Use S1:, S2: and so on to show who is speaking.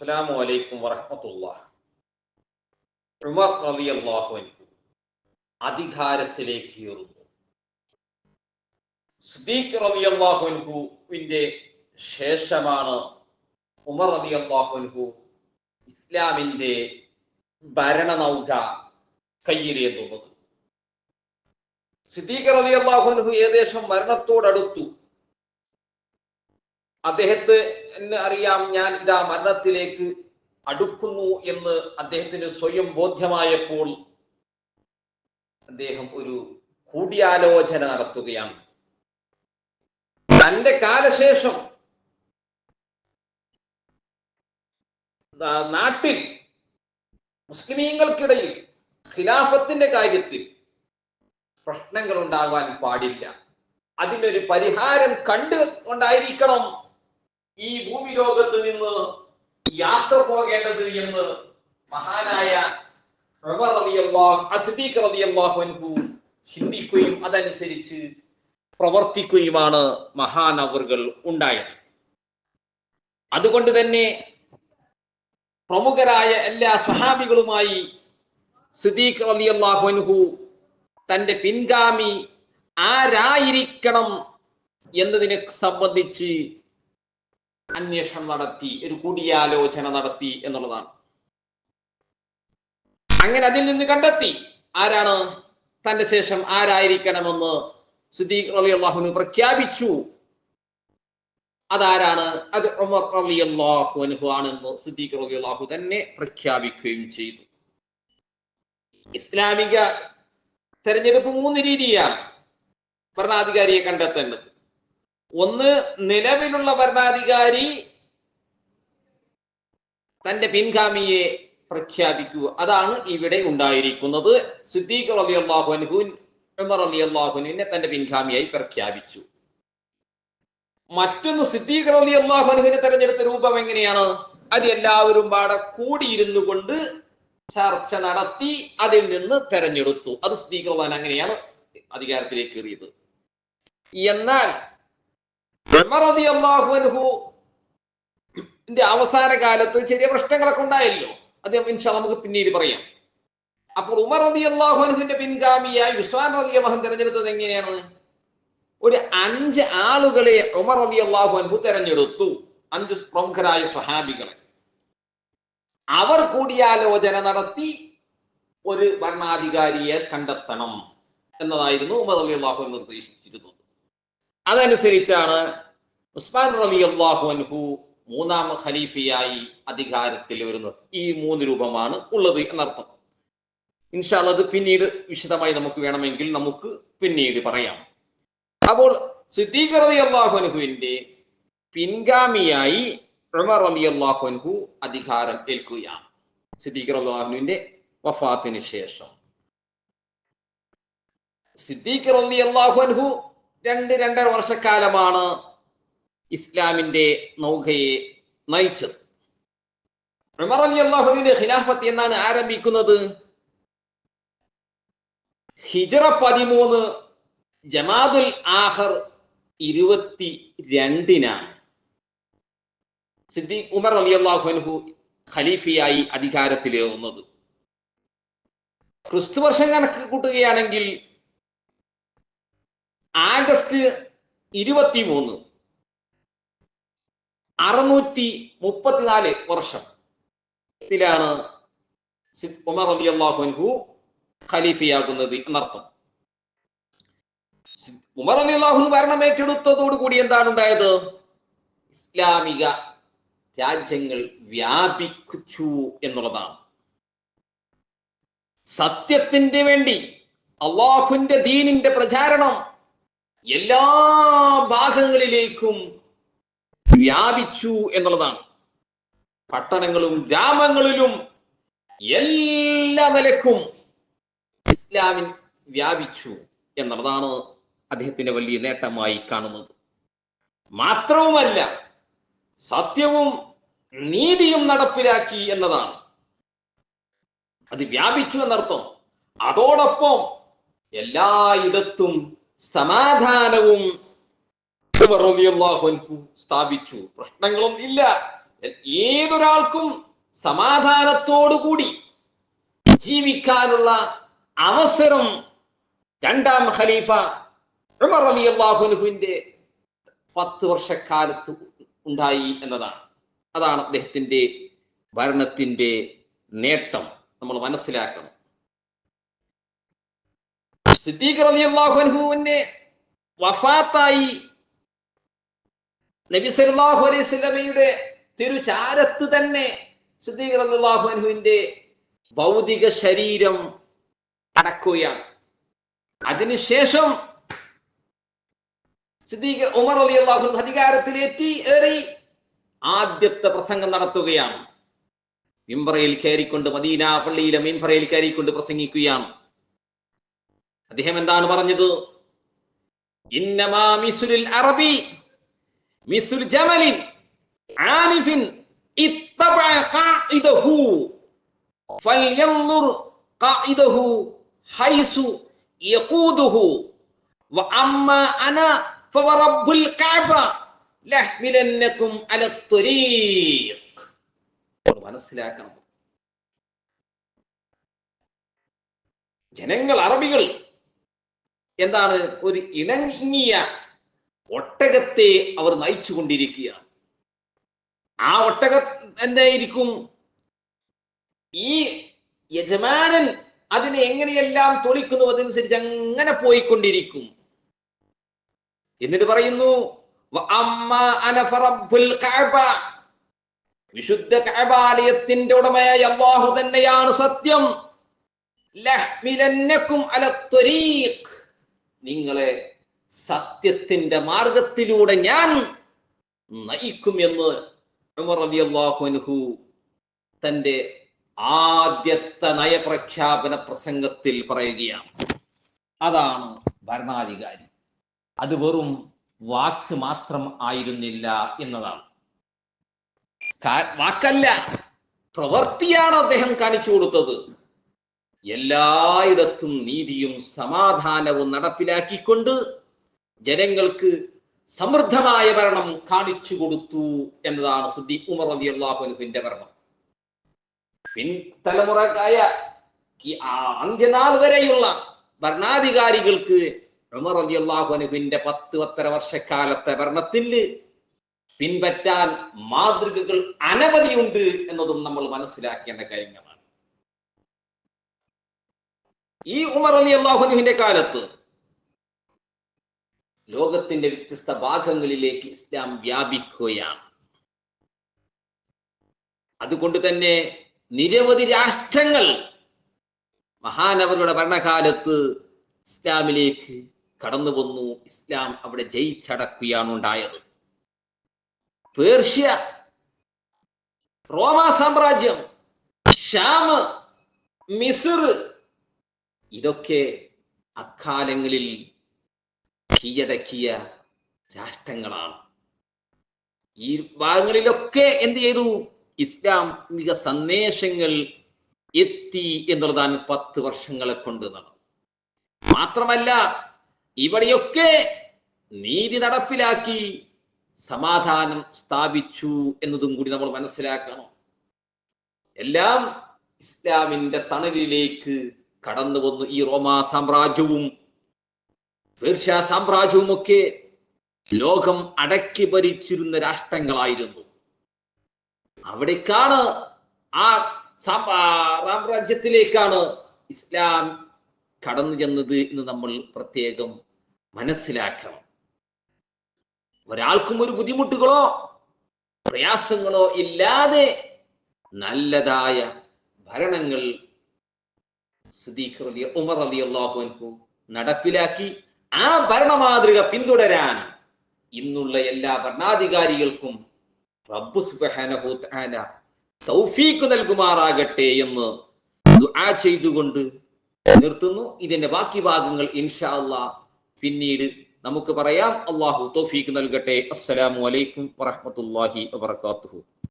S1: അസ്സലാമു അലൈക്കും വറഹ്മത്തുള്ളാഹ്. ഉമർ റളിയല്ലാഹു അൻഹു അധികാരത്തിലേക്ക് ഏറുന്നു സിദ്ദീഖ് റളിയല്ലാഹു അൻഹുവിന്റെ ശേഷമാണ് ഉമർ റളിയല്ലാഹു അൻഹു ഇസ്ലാമിന്റെ ഭരണനൗക കയ്യിലേന്തുന്നത് സിദ്ദീഖ് റളിയല്ലാഹു അൻഹു ഏകദേശം മരണത്തോടടുത്തു. അദ്ദേഹത്തിന് അറിയാം ഞാൻ ഇതാ മരണത്തിലേക്ക് അടുക്കുന്നു എന്ന് അദ്ദേഹത്തിന് സ്വയം ബോധ്യമായപ്പോൾ അദ്ദേഹം ഒരു കൂടിയാലോചന നടത്തുകയാണ്. തന്റെ കാലശേഷം നാട്ടിൽ മുസ്ലിമീങ്ങൾക്കിടയിൽ ഖിലാഫത്തിന്റെ കാര്യത്തിൽ പ്രശ്നങ്ങൾ ഉണ്ടാകാൻ പാടില്ല. അതിനൊരു പരിഹാരം കണ്ടുകൊണ്ടായിരിക്കണം ഈ ഭൂമി ലോകത്ത് നിന്ന് യാത്ര പോകേണ്ടത് എന്ന് മഹാനായ ചിന്തിക്കുകയും അതനുസരിച്ച് പ്രവർത്തിക്കുകയുമാണ് മഹാനവറുകൾ ഉണ്ടായത്. അതുകൊണ്ട് തന്നെ പ്രമുഖരായ എല്ലാ സഹാബികളുമായി സുദീഖ് അലി അൻഹു തന്റെ പിൻഗാമി ആരായിരിക്കണം എന്നതിനെ സംബന്ധിച്ച് അന്വേഷണം നടത്തി ഒരു കൂടിയാലോചന നടത്തി എന്നുള്ളതാണ്. അങ്ങനെ അതിൽ നിന്ന് കണ്ടെത്തി. ആരാണ്? തന്റെ ശേഷം ആരായിരിക്കണമെന്ന് സിദ്ദീഖ് അലി അള്ളാഹുവിന് പ്രഖ്യാപിച്ചു. അതാരാണ്? അത് ഉമർ അലി അള്ളാഹു ആണെന്ന് സിദ്ദീഖ് അലി അള്ളാഹു തന്നെ പ്രഖ്യാപിക്കുകയും ചെയ്തു. ഇസ്ലാമിക തെരഞ്ഞെടുപ്പ് മൂന്ന് രീതിയാണ്. ഭരണാധികാരിയെ കണ്ടെത്തേണ്ടത്. ഒന്ന് നിലവിലുള്ള ഭരണാധികാരി തന്റെ പിൻഗാമിയെ പ്രഖ്യാപിക്കുക അതാണ് ഇവിടെ ഉണ്ടായിരിക്കുന്നത്. സിദ്ദീഖ് അലി അള്ളാഹു ഉമർ അലി അള്ളാഹുനുവിനെ തന്റെ പിൻഗാമിയായി പ്രഖ്യാപിച്ചു. മറ്റൊന്ന് സിദ്ദീഖ് അലി അള്ളാഹുനുവിനെ തെരഞ്ഞെടുത്ത രൂപം എങ്ങനെയാണ്? അത് എല്ലാവരും പാടെ കൂടിയിരുന്നു കൊണ്ട് ചർച്ച നടത്തി അതിൽ നിന്ന് തെരഞ്ഞെടുത്തു. അത് സിദ്ദീഖ് അങ്ങനെയാണ് അധികാരത്തിലേക്ക് കയറിയത്. എന്നാൽ ഉമർ റളിയല്ലാഹു അൻഹു ന്റെ അവസാന കാലത്ത് ചെറിയ പ്രശ്നങ്ങളൊക്കെ ഉണ്ടായല്ലോ. അദ്ദേഹം ഇൻഷാ നമുക്ക് പിന്നീട് പറയാം. അപ്പോൾ ഉമർ റളിയല്ലാഹു അൻഹുവിന്റെ പിൻഗാമിയായി ഉസ്മാൻ അള്ളാഹു തെരഞ്ഞെടുത്തത് എങ്ങനെയാണ്? ഒരു അഞ്ച് ആളുകളെ ഉമർ റളിയല്ലാഹു അൻഹു തെരഞ്ഞെടുത്തു. അഞ്ച് പ്രമുഖരായ സ്വഹാബികളെ. അവർ കൂടിയാലോചന നടത്തി ഒരു ഭരണാധികാരിയെ കണ്ടെത്തണം എന്നതായിരുന്നു ഉമർ അലി അള്ളാഹു നിർദ്ദേശിച്ചിരുന്നത്. അതനുസരിച്ചാണ് ഉസ്മാൻ റബി അള്ളാഹു അൻഹു മൂന്നാം ഖലീഫയായി അധികാരത്തിൽ വരുന്നത്. ഈ മൂന്ന് രൂപമാണ് ഉള്ളത് എന്നർത്ഥം. ഇൻഷാൽ അത് പിന്നീട് വിശദമായി നമുക്ക് വേണമെങ്കിൽ നമുക്ക് പിന്നീട് പറയാം. അപ്പോൾ സിദ്ദീഖ് റബി അള്ളാഹു അൻഹുവിന്റെ പിൻഗാമിയായി ഉമർ റബി അള്ളാഹു അൻഹു അധികാരം ഏൽക്കുകയാണ്. സിദ്ദീഖ് അള്ളാഹുവിന്റെ വഫാത്തിന് ശേഷം. സിദ്ദീഖ് റബി അള്ളാഹു അൻഹു രണ്ട് രണ്ടര വർഷക്കാലമാണ് ഇസ്ലാമിന്റെ നൗകയെ നയിച്ചത്. ഉമർ അലി അള്ളാഹുവിന്റെ ഖിലാഫത്ത് എന്നാണ് ആരംഭിക്കുന്നത്? ഹിജറ പതിമൂന്ന് ജമാദുൽ ആഹർ ഇരുപത്തി രണ്ടിനാണ് സിദ്ദീഖ് ഉമർ അലി അള്ളാഹുഹു ഖലീഫിയായി അധികാരത്തിലേറുന്നത്. ക്രിസ്തു വർഷം കണക്ക് കൂട്ടുകയാണെങ്കിൽ ആഗസ്റ്റ് ഇരുപത്തിമൂന്ന് അറുന്നൂറ്റി മുപ്പത്തിനാല് വർഷം ഉമർ അലി അള്ളാഹു അൻഹു ഖലീഫയാകുന്നത് എന്നർത്ഥം. ഉമർ അലി അള്ളാഹു ഭരണം ഏറ്റെടുത്തതോടു കൂടി എന്താണ് ഉണ്ടായത് ഇസ്ലാമിക രാജ്യങ്ങൾ വ്യാപിച്ചു എന്നുള്ളതാണ്. സത്യത്തിന്റെ വേണ്ടി അള്ളാഹുന്റെ ദീനിന്റെ പ്രചാരണം എല്ലാ ഭാഗങ്ങളിലേക്കും വ്യാപിച്ചു എന്നുള്ളതാണ്. പട്ടണങ്ങളും ഗ്രാമങ്ങളിലും എല്ലാ നിലക്കും ഇസ്ലാമിൻ വ്യാപിച്ചു എന്നുള്ളതാണ് അദ്ദേഹത്തിന്റെ വലിയ നേട്ടമായി കാണുന്നത്. മാത്രവുമല്ല സത്യവും നീതിയും നടപ്പിലാക്കി എന്നതാണ്. അത് വ്യാപിച്ചു എന്നർത്ഥം. അതോടൊപ്പം എല്ലായിടത്തും സമാധാനവും സ്ഥാപിച്ചു. പ്രശ്നങ്ങളും ഇല്ല. ഏതൊരാൾക്കും സമാധാനത്തോടുകൂടി ജീവിക്കാനുള്ള അവസരം രണ്ടാം ഖലീഫ ഉമർ റളിയല്ലാഹുവിന്റെ പത്ത് വർഷക്കാലത്ത് ഉണ്ടായി എന്നതാണ്. അതാണ് അദ്ദേഹത്തിന്റെ ഭരണത്തിന്റെ നേട്ടം. നമ്മൾ മനസ്സിലാക്കണം. സിദ്ദീഖ് റളിയല്ലാഹു അൻഹുവിന്റെ വഫാത്തായി നബി സല്ലല്ലാഹു അലൈഹി സ്വലമയുടെ തിരുചാരത്ത് തന്നെ സിദ്ദീഖ് ഭൗതിക ശരീരം അടക്കുകയാണ്. അതിനുശേഷം സിദ്ദീഖ് ഉമർ അലി അള്ളാഹു അധികാരത്തിലെത്തി ഏറി ആദ്യത്തെ പ്രസംഗം നടത്തുകയാണ്. മിംബറയിൽ കയറിക്കൊണ്ട് മദീന പള്ളിയിലെ മിംബറയിൽ കയറിക്കൊണ്ട് പ്രസംഗിക്കുകയാണ്. അദ്ദേഹം എന്താണ് പറഞ്ഞത്? ഇന്നമാ മിസുലിൽ അറബി മിസുൽ ജമലിൻ ആനിഫിൻ ഇത്തബഅ ഖാഇദഹു ഫൽയൻദുർ ഖാഇദഹു ഹൈസു യഖൂദുഹു വഅമ്മ അന ഫവറബ്ബുൽ കഅബ ലഹ്മിലന്നകും അല ത്വരീഖ്. മനസ്സിലാക്കണം. ജനങ്ങൾ അറബികൾ എന്താണ്? ഒരു ഇണങ്ങിയ ഒട്ടകത്തെ അവർ നയിച്ചു കൊണ്ടിരിക്കുകയാണ് ആ ഒട്ടകം എന്തായിരിക്കും ഈ യജമാനൻ അതിനെ എങ്ങനെയെല്ലാം തൊളിക്കുന്നു അതനുസരിച്ച് അങ്ങനെ പോയിക്കൊണ്ടിരിക്കും എന്നിട്ട് പറയുന്നു. വിശുദ്ധ കഅബാലയത്തിന്റെ ഉടമയായ അള്ളാഹു തന്നെയാണ് സത്യം ലഹ്മിലന്നക്കും അല. നിങ്ങളെ സത്യത്തിന്റെ മാർഗത്തിലൂടെ ഞാൻ നയിക്കും എന്ന് അൻഹു തന്റെ ആദ്യത്തെ നയപ്രഖ്യാപന പ്രസംഗത്തിൽ പറയുകയാണ്. അതാണ് ഭരണാധികാരി. അത് വെറും വാക്ക് മാത്രം ആയിരുന്നില്ല എന്നതാണ്. വാക്കല്ല. പ്രവൃത്തിയാണ് അദ്ദേഹം കാണിച്ചു കൊടുത്തത്. എല്ലായിടത്തും നീതിയും സമാധാനവും നടപ്പിലാക്കിക്കൊണ്ട് ജനങ്ങൾക്ക് സമൃദ്ധമായ ഭരണം കാണിച്ചു കൊടുത്തു എന്നതാണ് സുദ്ദി ഉമർ റബി അള്ളാഹുനുവിന്റെ ഭരണം. പിൻ തലമുറക്കായ അന്ത്യനാൾ വരെയുള്ള ഭരണാധികാരികൾക്ക് ഉമർ റബി അള്ളാഹുനുവിന്റെ പത്ത് പത്തര വർഷക്കാലത്തെ ഭരണത്തിൽ പിൻപറ്റാൻ മാതൃകകൾ അനവധിയുണ്ട് എന്നതും നമ്മൾ മനസ്സിലാക്കേണ്ട കാര്യങ്ങളാണ്. ഈ ഉമർ അലി അള്ളാഹുനുവിന്റെ കാലത്ത് ലോകത്തിന്റെ വ്യത്യസ്ത ഭാഗങ്ങളിലേക്ക് ഇസ്ലാം വ്യാപിക്കുകയാണ്. അതുകൊണ്ട് തന്നെ നിരവധി രാഷ്ട്രങ്ങൾ മഹാനവരുടെ ഭരണകാലത്ത് ഇസ്ലാമിലേക്ക് കടന്നു വന്നു. ഇസ്ലാം അവിടെ ജയിച്ചടക്കുകയാണ് ഉണ്ടായത്. പേർഷ്യ റോമ സാമ്രാജ്യം ഷാം മിസിർ ഇതൊക്കെ അക്കാലങ്ങളിൽ കീഴടക്കിയ രാഷ്ട്രങ്ങളാണ്. ഈ ഭാഗങ്ങളിലൊക്കെ എന്ത് ചെയ്തു? ഇസ്ലാമിക സന്ദേശങ്ങൾ എത്തി എന്നുള്ളതാണ് പത്ത് വർഷങ്ങളെ കൊണ്ട് നടന്നു മാത്രമല്ല ഇവിടെയൊക്കെ നീതി നടപ്പിലാക്കി സമാധാനം സ്ഥാപിച്ചു എന്നതും കൂടി നമ്മൾ മനസ്സിലാക്കണം. എല്ലാം ഇസ്ലാമിന്റെ തണലിലേക്ക് കടന്നു വന്നു ഈ റോമാ സാമ്രാജ്യവും പേർഷ്യ സാമ്രാജ്യവുമൊക്കെ ലോകം അടക്കി ഭരിച്ചിരുന്ന രാഷ്ട്രങ്ങളായിരുന്നു. അവിടേക്കാണ് ആ സാമ്രാജ്യത്തിലേക്കാണ് ഇസ്ലാം കടന്നു ചെന്നത് എന്ന് നമ്മൾ പ്രത്യേകം മനസ്സിലാക്കണം. ഒരാൾക്കും ഒരു ബുദ്ധിമുട്ടുകളോ പ്രയാസങ്ങളോ ഇല്ലാതെ നല്ലതായ ഭരണങ്ങൾ ഉമർ അലി അള്ളാഹു നടപ്പിലാക്കി. ആ ഭരണമാതൃക പിന്തുടരാൻ ഇന്നുള്ള എല്ലാ ഭരണാധികാരികൾക്കും റബ്ബു തആല തൗഫീഖ് നൽകുമാറാകട്ടെ എന്ന് ദുആ ചെയ്തുകൊണ്ട് നിർത്തുന്നു. ഇതിന്റെ ബാക്കി ഭാഗങ്ങൾ ഇൻഷാ അള്ളാ പിന്നീട് നമുക്ക് പറയാം. അള്ളാഹു തൗഫീഖ് നൽകട്ടെ. അസ്സലാമു അലൈക്കും വറഹ്മത്തുള്ളാഹി വബറകാതുഹു.